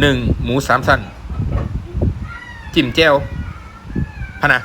หนึ่งหมูสามสันจิ้มแจ่วพะนะ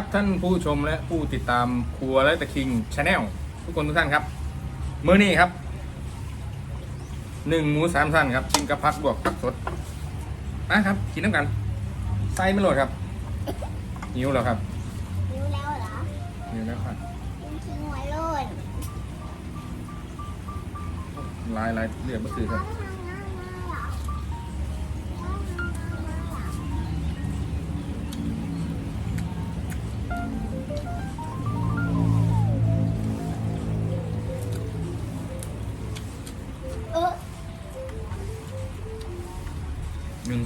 ครับท่านผู้ชมและผู้ติดตามครัวและตะคิงชาแนลทุกคนทุกท่านครับมื้อนี้ครับหนึ่งหมูสามสันครับกินกับผักบวกผักสดนะครับกินน้ำกันไส้ไม่โหลดครับหิวแล้วครับรู้แล้วเหรอหิวแล้วครับคุณทิ้งไว้โลดลายลายเรียบก็คือครับ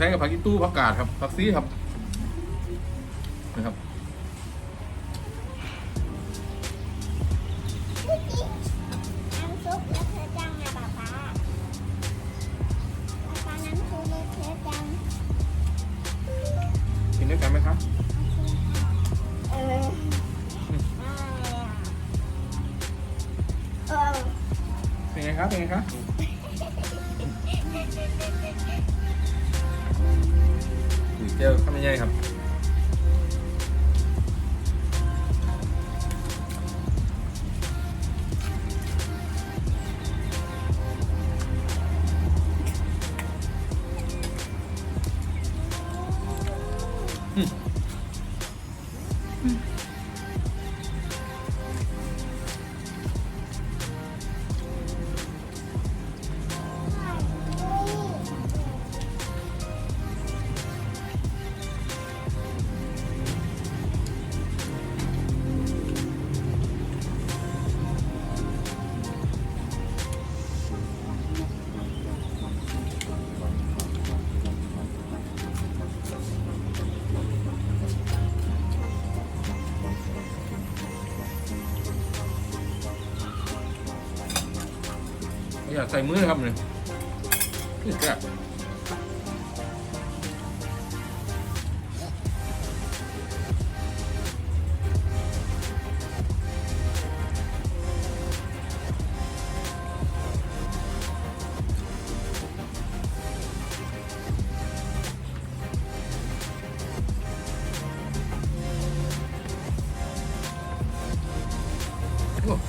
หนึ่งไส้กับผักอีตู้ผักกาดครับผักซีครับนะครับน้ำซุปแล้วเธอจังนะป๊าป๊าป๊าป๊าน้ำซุปแล้วเธอจังกินด้วยกันไหมครับเออเออเป็นไงครับเป็นไงครับ ใส่มือครับเนี่ยนี่แซ่บ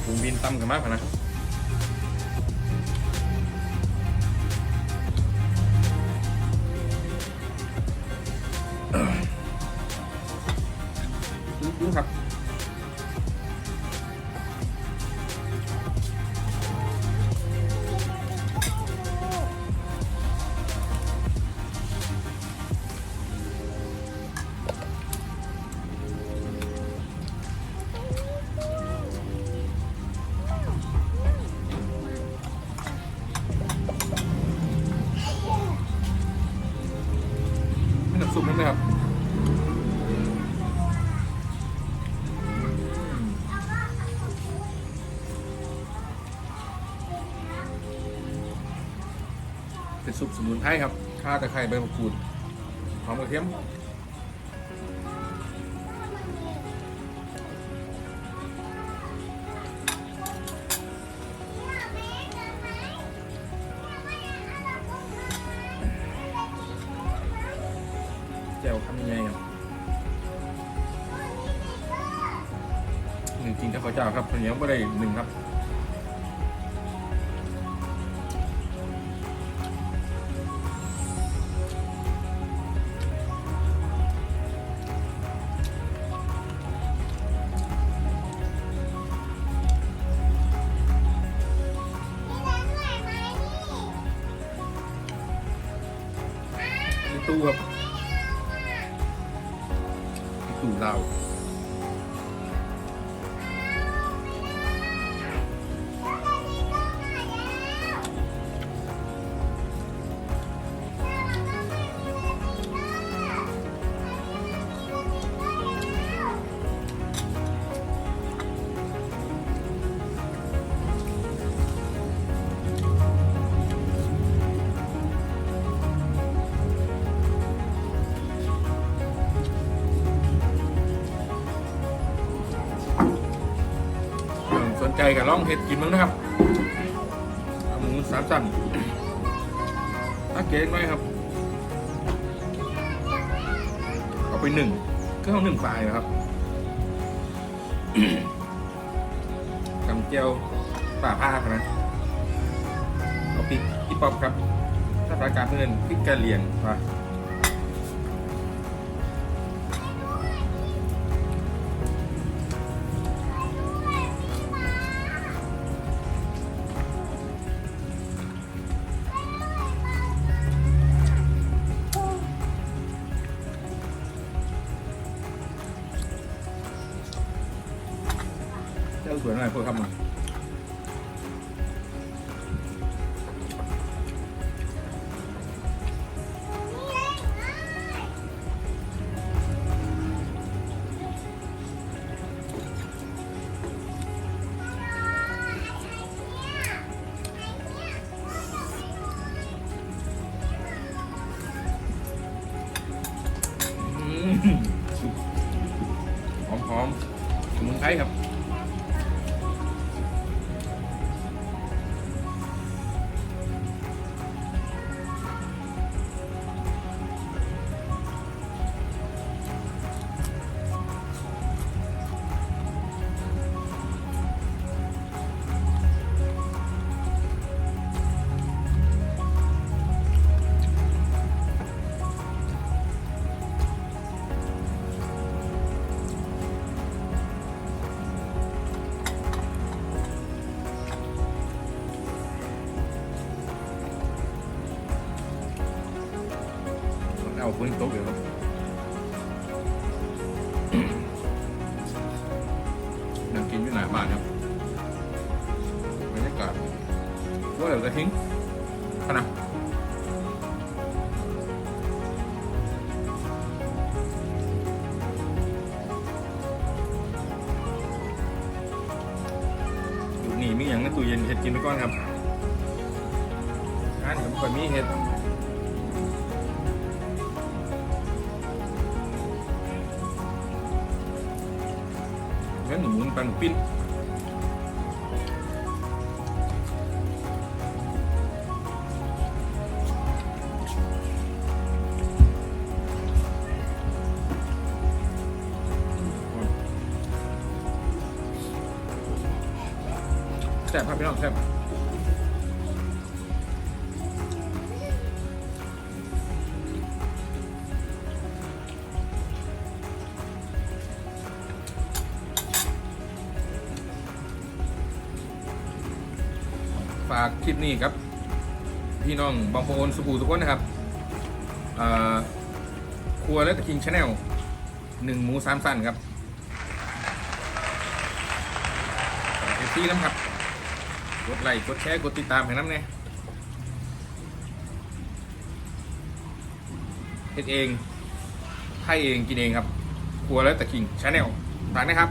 ผมบินตำกันมากนะ ดูครับไม่น้ำซุปนั่นไหมครับ เป็นซุปสมุนไพรครับข่าตะไคร้ใบมะกรูดหอมกระเทียมแจ่วคำยังไงครับหนึ่งจริงกับข้าวเจ้าครับข้าวเหนียวก็ได้หนึ่งครับ ตู้ครับ ใจกับล่องเห็ดกินมั้งนะครับเอาหมูสามสั่นตักเก๊กไว้ครับ เอาไปหนึ่งก็เอาหนึ่งฝ่ายนะครับกำเจียวป่าผ้าครับนะเอาพริกอีป๊อปครับถ้าสาการเพื่อนพริกกะเหรี่ยงว่ะ สวยหน่อยพวกครับมันอืมหอมหอมๆสมุนไพรครับากาศว่าเดี๋ยวจะทิ้งขนาดอยู่นี่มีอย่างในตู้เย็นเห็ดกินไปก่อนครับร้านกับคนมีเห็ด งั้นหนูหมุนปันปิ้นแซ่บครับพี่น้องแซ่บากคลิปนี้ครับ พี่น้องบางโอนสุภูทุกคนนะครับครัวและตะคิงชาแนลหนึ่งหมูสามสั้นครับเอฟซีน้ำครับ กดไลค์กดแชร์กดติดตามให้น้ำเนี่ยเฮ็ดเองให้เองกินเองครับครัวและตะคิงชาแนลฝากนะครับ